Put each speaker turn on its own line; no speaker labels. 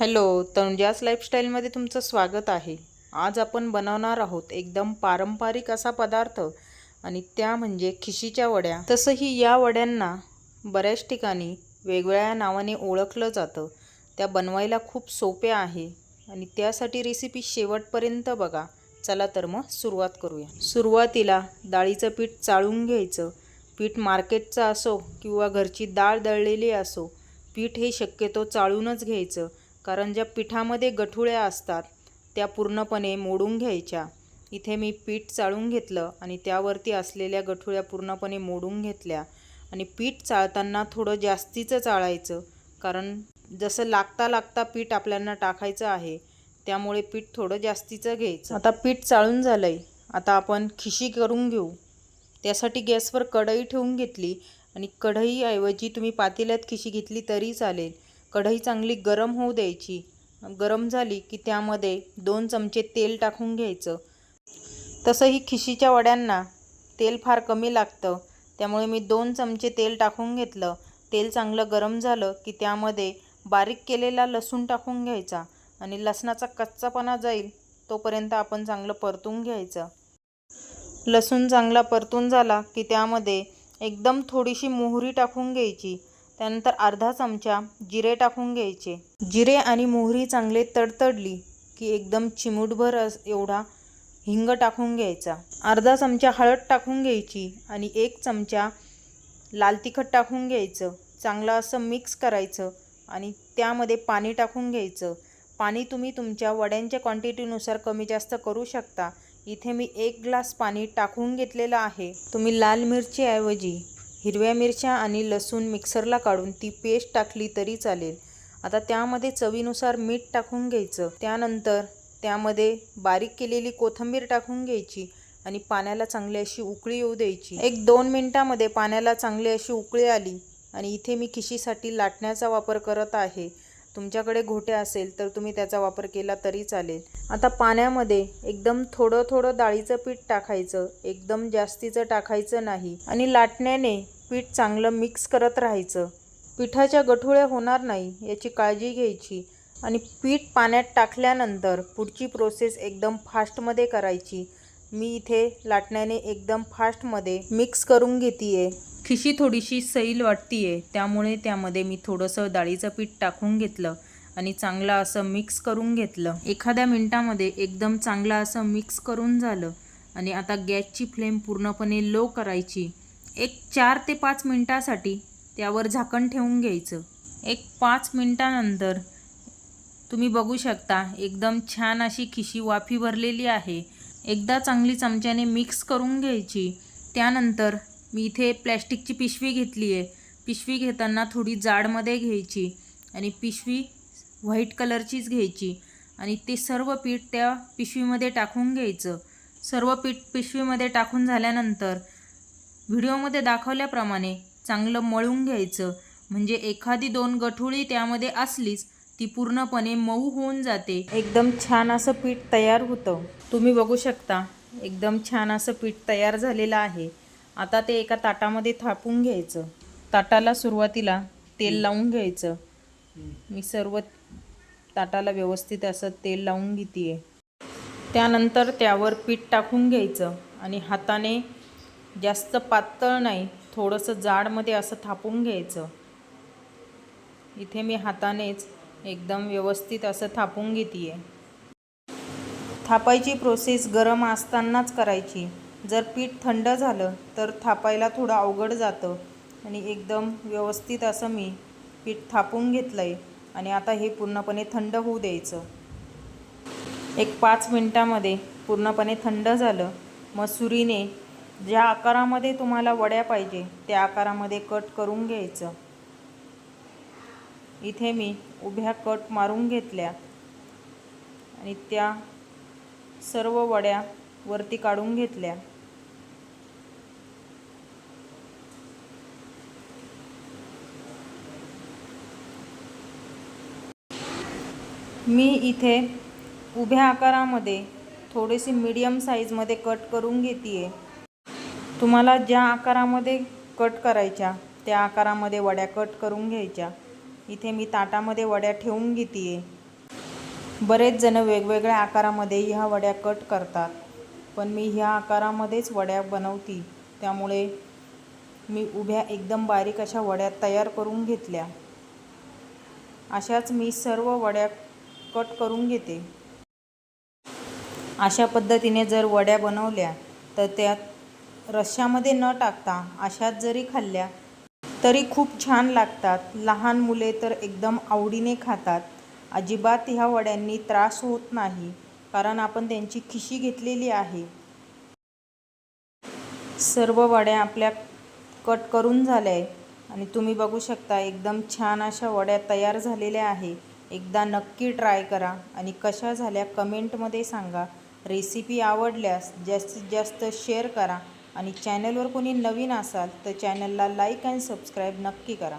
Hello तनुजास लाईफस्टाईलमध्ये तुमचं स्वागत आहे. आज आपण बनवणार आहोत एकदम पारंपरिक असा पदार्थ आणि त्या म्हणजे खिशीच्या वड्या. तसंही या वड्यांना बऱ्याच ठिकाणी वेगवेगळ्या नावाने ओळखलं जातं. त्या बनवायला खूप सोप्या आहे आणि त्यासाठी रेसिपी शेवटपर्यंत बघा. चला तर मग सुरुवात करूया. सुरुवातीला डाळीचं पीठ चाळून घ्यायचं. पीठ मार्केटचं असो किंवा घरची डाळ दळलेली असो पीठ हे शक्यतो चाळूनच घ्यायचं. कारण ज्या पिठामध्ये गठुळ्या असतात त्या पूर्णपणे मोडून घ्यायच्या. इथे मी पीठ चाळून घेतलं आणि त्यावरती असलेल्या गठुळ्या पूर्णपणे मोडून घेतल्या. आणि पीठ चाळताना थोडं जास्तीचं चाळायचं कारण जसं लागता लागता पीठ आपल्याला टाकायचं आहे त्यामुळे पीठ थोडं जास्तीचं घ्यायचं. आता पीठ चाळून झालं आहे आता आपण खिशी करून घेऊ. त्यासाठी गॅसवर कढई ठेवून घेतली आणि कढईऐवजी तुम्ही पातेल्यात खिशी घेतली तरी चालेल. कढई चांगली गरम होऊ द्यायची. गरम झाली की त्यामध्ये दोन चमचे तेल टाकून घ्यायचं. तसंही खिशीच्या वड्यांना तेल फार कमी लागतं. त्यामुळे मी दोन चमचे तेल टाकून घेतलं. तेल चांगलं गरम झालं की त्यामध्ये बारीक केलेला लसूण टाकून घ्यायचा आणि लसणाचा कच्चापणा जाईल तोपर्यंत आपण चांगलं परतून घ्यायचं. लसूण चांगला परतून झाला की त्यामध्ये एकदम थोडीशी मोहरी टाकून घ्यायची. त्यानंतर अर्धा चमचा जिरे टाकून घ्यायचे. जिरे आणि मोहरी चांगले तडतडली की एकदम चिमूटभर अस एवढा हिंग टाकून घ्यायचा. अर्धा चमचा हळद टाकून घ्यायची आणि एक चमचा लाल तिखट टाकून घ्यायचं. चांगलं असं मिक्स करायचं आणि त्यामध्ये पाणी टाकून घ्यायचं. पाणी तुम्ही तुमच्या वड्यांच्या क्वांटिटीनुसार कमी जास्त करू शकता. इथे मी एक ग्लास पाणी टाकून घेतलेलं आहे. तुम्ही लाल मिरचीऐवजी हिरव्या मिरच्या आणि लसूण मिक्सरला काढून ती पेस्ट टाकली तरी चालेल. आता त्यामध्ये चवीनुसार मीठ टाकून घ्यायचं. त्यानंतर त्यामध्ये बारीक केलेली कोथिंबीर टाकून घ्यायची आणि पाण्याला चांगली अशी उकळी येऊ द्यायची. एक दोन मिनटामध्ये पाण्याला चांगली अशी उकळी आली आणि इथे मी खिशीसाठी लाटण्याचा वापर करत आहे. तुमच्याकडे घोटे असेल तर तुम्ही त्याचा वापर केला तरी चालेल. आता पाण्यामध्ये एकदम थोडं थोडं डाळीचं पीठ टाकायचं. एकदम जास्तीचं टाकायचं नाही आणि लाटण्याने पीठ चांगलं मिक्स करत राहायचं. पिठाच्या गठुळ्या होणार नाही याची काळजी घ्यायची आणि पीठ पाण्यात टाकल्यानंतर पुढची प्रोसेस एकदम फास्टमध्ये करायची. मी इथे लाटण्याने एकदम फास्टमध्ये मिक्स करून घेते आहे खिशी थोडीशी सैल वाटतीये त्यामुळे त्यामध्ये मी थोडंसं डाळीचं पीठ टाकून घेतलं आणि चांगलं असं मिक्स करून घेतलं. एखाद्या मिनटामध्ये एकदम चांगलं असं मिक्स करून झालं आणि आता गॅसची फ्लेम पूर्णपणे लो करायची. एक चार ते पाच मिनटासाठी त्यावर झाकण ठेवून घ्यायचं. एक पाच मिनटानंतर तुम्ही बघू शकता एकदम छान अशी खिशी वाफी भरलेली आहे. एकदा चांगली चमच्याने मिक्स करून घ्यायची. त्यानंतर मी इथे प्लॅस्टिकची पिशवी घेतली आहे पिशवी घेताना थोडी जाडमध्ये घ्यायची आणि पिशवी व्हाईट कलरचीच घ्यायची आणि ते सर्व पीठ त्या पिशवीमध्ये टाकून घ्यायचं. सर्व पीठ पिशवीमध्ये टाकून झाल्यानंतर व्हिडिओमध्ये दाखवल्याप्रमाणे चांगलं मळून घ्यायचं. म्हणजे एखादी दोन गठुळी त्यामध्ये असलीच ती पूर्णपणे मऊ होऊन जाते. एकदम छान असं पीठ तयार होतं. तुम्ही बघू शकता एकदम छान असं पीठ तयार झालेलं आहे. आता ते एका ताटामध्ये थापून घ्यायचं. ताटाला सुरुवातीला तेल लावून घ्यायचं. मी सर्व ताटाला व्यवस्थित असं तेल लावून घेते त्यानंतर त्यावर पीठ टाकून घ्यायचं आणि हाताने जास्त पातळ नाही थोडंसं जाडमध्ये असं थापून घ्यायचं. इथे मी हातानेच एकदम व्यवस्थित असं थापून घेते थापायची प्रोसेस गरम असतानाच करायची. जर पीठ थंड झालं तर थापायला थोडं अवघड जातं. आणि एकदम व्यवस्थित असं मी पीठ थापून घेतलं आहे आणि आता हे पूर्णपणे थंड होऊ द्यायचं. एक पाच मिनटामध्ये पूर्णपणे थंड झालं. मग सुरीने ज्या आकारामध्ये तुम्हाला वड्या पाहिजे त्या आकारामध्ये कट करून घ्यायचं. इथे मी उभ्या कट मारून घेतल्या. आणि त्या सर्व वड्या वरती काढून घेतल्या. मी इथे उभ्या आकारामध्ये थोडीशी मीडियम साईजमध्ये कट करून घेते आहे तुम्हाला ज्या आकारामध्ये कट करायच्या त्या आकारामध्ये वड्या कट करून घ्यायच्या. इथे मी ताटामध्ये वड्या ठेवून घेते आहे बरेच जण वेगवेगळ्या आकारामध्ये ह्या वड्या कट करतात पण मी ह्या आकारामध्येच वड्या बनवती. त्यामुळे मी उभ्या एकदम बारीक अशा वड्या तयार करून घेतल्या. अशाच मी सर्व वड्या कट करून घेते. अशा पद्धतीने जर वड्या बनवल्या तर त्यात रश्श्यामध्ये न टाकता अशाच जरी खाल्ल्या तरी खूप छान लागतात. लहान मुले तर एकदम आवडीने खातात. अजिबात ह्या वड्यांनी त्रास होत नाही कारण आपण त्यांची खिशी घेतलेली आहे. सर्व वड्या आपल्या कट करून झाल्या आहे आणि तुम्ही बघू शकता एकदम छान अशा वड्या तयार झालेल्या आहे एकदा नक्की ट्राय करा आणि कशा झाल्या कमेंटमध्ये सांगा. रेसिपी आवडल्यास जास्तीत जास्त शेअर करा आणि चॅनलवर कोणी नवीन असाल तर चॅनलला लाईक अँड सबस्क्राईब नक्की करा.